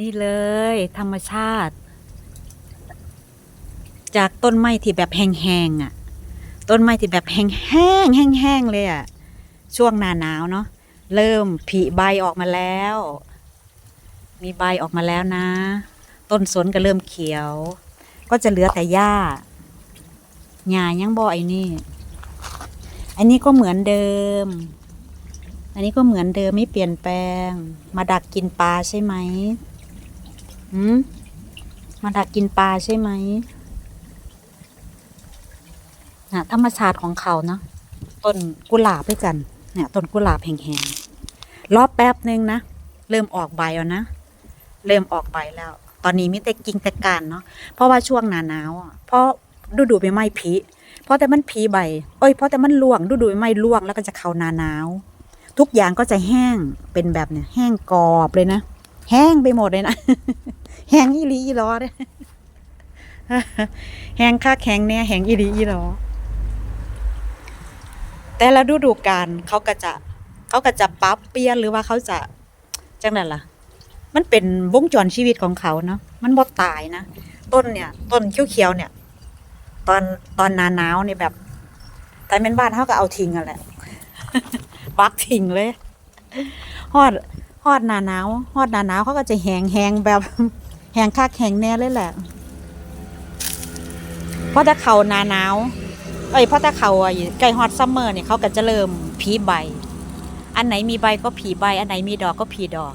นี่เลย ธรรมชาติ จากต้นไม้ที่แบบแห้งๆอะ ต้นไม้ที่แบบแห้งๆแห้งๆเลยอะ ช่วงหน้าหนาวเนาะเริ่มผลิใบออกมาแล้ว มีใบออกมาแล้วนะ ต้นสนก็เริ่มเขียว ก็จะเหลือแต่หญ้าหญ้ายังบ่ไอ้นี่ อันนี้ก็เหมือนเดิม อันนี้ก็เหมือนเดิมไม่เปลี่ยนแปลง มาดักกินปลาใช่ไหม หืมมาดักกินปลาใช่ไหมน่ะธรรมชาติของเขาเนาะต้นกุหลาบด้วยกัน เนี่ยต้นกุหลาบแห้งๆรอบแป๊บหนึ่งนะ เริ่มออกใบแล้วนะ เริ่มออกใบแล้ว ตอนนี้มีแต่กิ่งแต่การเนาะเพราะว่าช่วงหนาหนาวอะเพราะฤดูใบไม้ผลิเพราะแต่มันผลิใบเอ้ยเพราะแต่มันร่วงฤดูใบไม้ร่วงแล้วก็จะเข้าหนาหนาว ทุกอย่างก็จะแห้งเป็นแบบเนี่ยแห้งกรอบเลยนะ แห้งไปหมดเลยนะ แหงอีหลีอีหลอเลยแหงคักแห้งเนี่ยแหงอีหลีอีหลอแต่ละฤดูกาลเขาก็จะ เขาก็จะปรับเปลี่ยนหรือว่าเขาจะจังนั้นล่ะ มันเป็นวงจรชีวิตของเขาเนาะมันบ่ตายนะต้นเนี่ย ต้นเขียวๆเนี่ย ตอนตอนหนาหนาวเนี่ยแบบแต่เป็นบ้านเขาก็เอาทิ้งกันแหละบักทิ้งเลยฮอดฮอดหนาหนาวฮอดหนาหนาวเขาก็จะแหงแหงแบบ แหงคักแหงแน่เลยแหละเพราะถ้าเขานาหนาวเอ้ยเพราะถ้าเขาอะใกล้ฮอตซัมเมอร์เนี่ยเขาก็จะเริ่มผีใบ อันไหนมีใบก็ผีใบ อันไหนมีดอกก็ผีดอก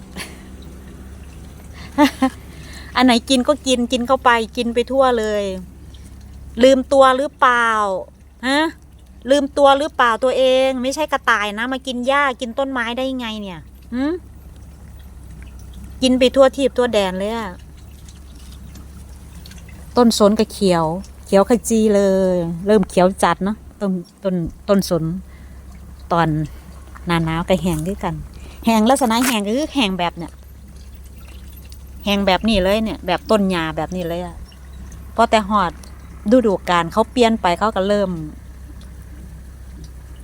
อันไหนกินก็กินกินเข้าไปกินไปทั่วเลย ลืมตัวหรือเปล่าฮะลืมตัวหรือเปล่าตัวเอง ไม่ใช่กระต่ายนะ มากินหญ้ากินต้นไม้ได้ยังไงเนี่ยหืมกินไปทั่วทีบทั่วแดนเลยอะ ต้นสนก็เขียว เขียวขจีเลย เริ่มเขียวจัดเนาะต้นต้นต้นสนตอนหนาหนาวก็แห้งด้วยกัน แห้งลักษณะแห้งก็คือแห้งแบบเนี่ยแห้งแบบนี้เลยเนี่ย แบบต้นหญ้าแบบนี้เลยอะพราะแต่หอดฤดูกาลเขาเปลี่ยนไปเขาก็เริ่ม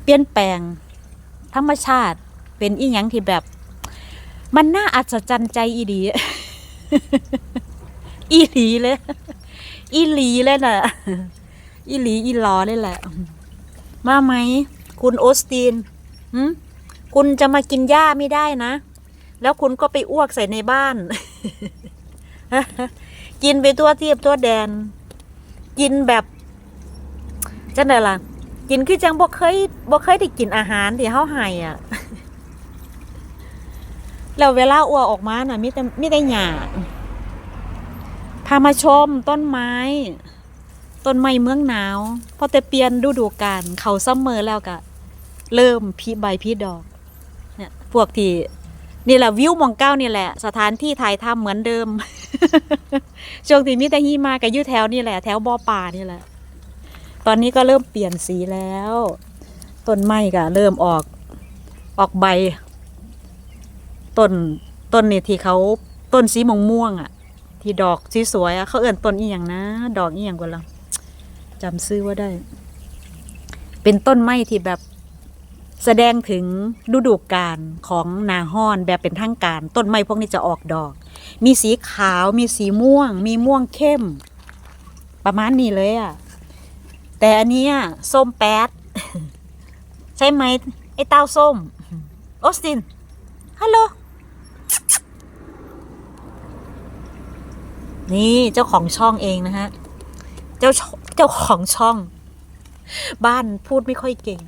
เปลี่ยนแปลง ธรรมชาติเป็นอีหยังที่แบบ มันน่าอัศจรรย์ใจอีดี อีหลีเลย อีหลีเลยน่ะ อีหลีอีหลอเลยแหละ มาไหม คุณโอสตีนหืมคุณจะมากินหญ้าไม่ได้นะ แล้วคุณก็ไปอ้วกใส่ในบ้าน กินไปทั่วเทียบทั่วแดน กินแบบจังไดล่ะ กินคือจังบ่เคยบ่เคยได้กินอาหารที่เฮาให้อะแล้วเวลาอ้วกออกมาน่ะมีแต่มีแต่หญ้า พามาชมต้นไม้ ต้นไม้เมืองหนาวพอแต่เปลี่ยนฤดูกาลเขาซัมเมอร์แล้วก็เริ่มพีใบพีดอกเนี่ยพวกที่นี่แหละวิวมองเก้านี่แหละ สถานที่ถ่ายทำเหมือนเดิมช่วงที่มีแต่หิมากับยู่แถวนี่แหละ แถวบ่อป่านี่แหละ ตอนนี้ก็เริ่มเปลี่ยนสีแล้วต้นไม้ก็เริ่มออกออกใบต้นต้นนี่ที่เขาต้นสีม่วงม่วงอะ ที่ดอกสีสวยอะเขาเอื่นต้นอีหยังนะ ดอกอีหยังกว่าละจำซื้อว่าได้ เป็นต้นไม้ที่แบบแสดงถึงฤดูกาลของนาฮ้อนแบบเป็นทางการ ต้นไม้พวกนี้จะออกดอก มีสีขาวมีสีม่วง มีม่วงเข้ม ประมาณนี้เลยอะแต่อันนี้ส้มแป๊ดใช่ไหมไอ้เต้าส้มออสตินฮัลโหล นี่เจ้าของช่องเองนะฮะ เจ้าเจ้าของช่อง บ้านพูดไม่ค่อยเก่ง